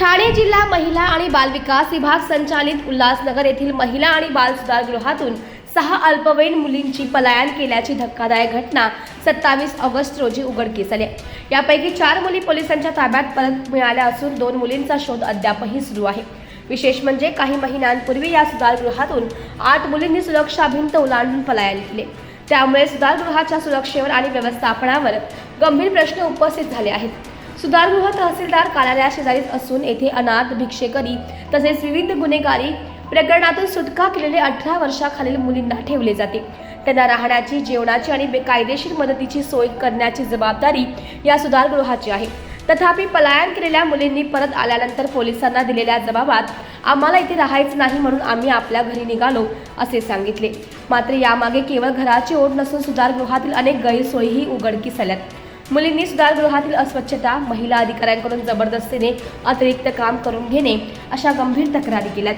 ठाणे जिल्हा महिला आणि बालविकास विभाग संचालित उल्हासनगर येथील महिला आणि बाल सुधारगृहातून सहा अल्पवयीन मुलींची पलायन केल्याची धक्कादायक घटना सत्तावीस ऑगस्ट रोजी उघडकीस आली यापैकी चार मुली पोलिसांच्या ताब्यात परत मिळाल्या असून दोन मुलींचा शोध अद्यापही सुरू आहे. विशेष म्हणजे काही महिन्यांपूर्वी या सुधारगृहातून आठ मुलींनी सुरक्षा भिंत ओलांडून पलायन केले. त्यामुळे सुधारगृहाच्या सुरक्षेवर आणि व्यवस्थापनावर गंभीर प्रश्न उपस्थित झाले आहेत. सुधारगृह तहसीलदार कार्यालयाशेजारीच असून येथे अनाथ भिक्षेकरी तसेच विविध गुन्हेगारी प्रकरणातून सुटका केलेले अठरा वर्षाखालील मुलींना ठेवले जाते. त्यांना राहण्याची जेवणाची आणि बेकायदेशीर मदतीची सोय करण्याची जबाबदारी या सुधारगृहाची आहे. तथापि पलायन केलेल्या मुलींनी परत आल्यानंतर पोलिसांना दिलेल्या जबाबात आम्हाला इथे राहायचं नाही म्हणून आम्ही आपल्या घरी निघालो असे सांगितले. मात्र यामागे केवळ घराची ओढ नसून सुधारगृहातील अनेक गैरसोयीही उघडकीस आल्यात. मुलींनी सुधारगृहातील अस्वच्छता महिला अधिकाऱ्यांकडून जबरदस्तीने अतिरिक्त काम करून घेणे अशा गंभीर तक्रारी केल्यात.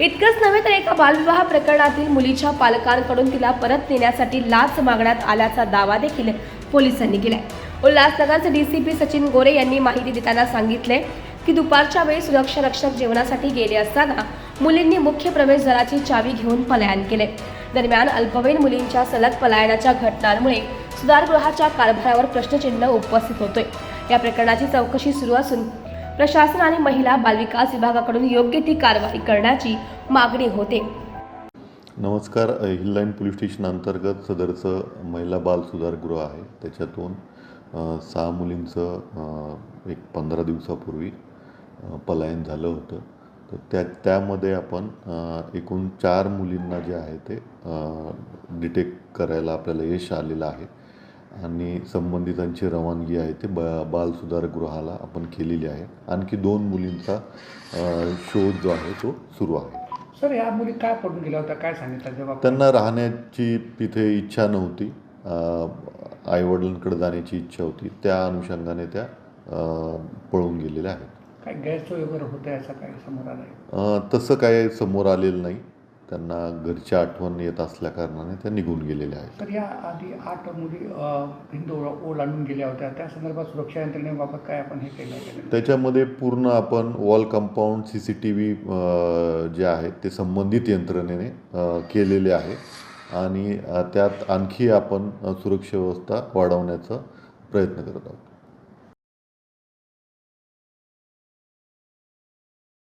इतकंच नव्हे तर एका बालविवाह प्रकरणातील मुलीच्या पालकांकडून तिला परत नेण्यासाठी लाच मागण्यात आल्याचा दावा देखील पोलिसांनी केलाय. उल्हासनगरचे डीसीपी सचिन गोरे यांनी माहिती देताना सांगितले की दुपारच्या वेळी सुरक्षा रक्षक जेवणासाठी गेले असताना मुलींनी मुख्य प्रवेशद्वाराची चावी घेऊन पलायन केले दरम्यान अल्पवयीन मुलींच्या सलग पलायनाच्या घटनांमुळे सुधारगृहाच्या कारभारावर प्रश्नचिन्ह उपस्थित होतोय. या प्रकरणाची चौकशी सुरू असून प्रशासन आणि महिला बालविकास विभागाकडून योग्य ती कारवाई करण्याची मागणी होते. नमस्कार हिललाईन पोलीस स्टेशन अंतर्गत सदरचं महिला बाल सुधारगृह आहे. त्याच्यातून सहा मुलींचं एक पंधरा दिवसापूर्वी पलायन झालं होतं. तर त्या त्यामध्ये आपण एकूण चार मुलींना जे आहे ते डिटेक्ट करायला आपल्याला यश आलेलं आहे. आणि संबंधितांची रवानगी आहे ते ब बाल सुधारगृहाला आपण केलेली आहे. आणखी दोन मुलींचा शोध जो आहे तो सुरू आहे. सर या मुली काय पडून गेल्या होत्या? काय सांगितलं जेव्हा त्यांना राहण्याची तिथे इच्छा नव्हती. आईवडिलांकडे जाण्याची इच्छा होती. त्या अनुषंगाने त्या पळून गेलेल्या आहेत. काय गैरसोय वगैरे होत्या असं काय समोर आलं तसं काय समोर आलेलं नाही. त्यांना घरची आठवण येत असल्या कारणाने त्या निघून गेलेल्या आहेत. तर या आधी आठ मुली ओला- ओलांडून गेल्या होत्या. त्या संदर्भात सुरक्षा यंत्रणेबाबत काय आपण हे केलं. त्याच्यामध्ये पूर्ण आपण wall compound C C T V जे आहेत ते संबंधित यंत्रणेने केलेले आहे. आणि त्यात आणखी आपण सुरक्षा व्यवस्था वाढवण्याचा प्रयत्न करत आहोत.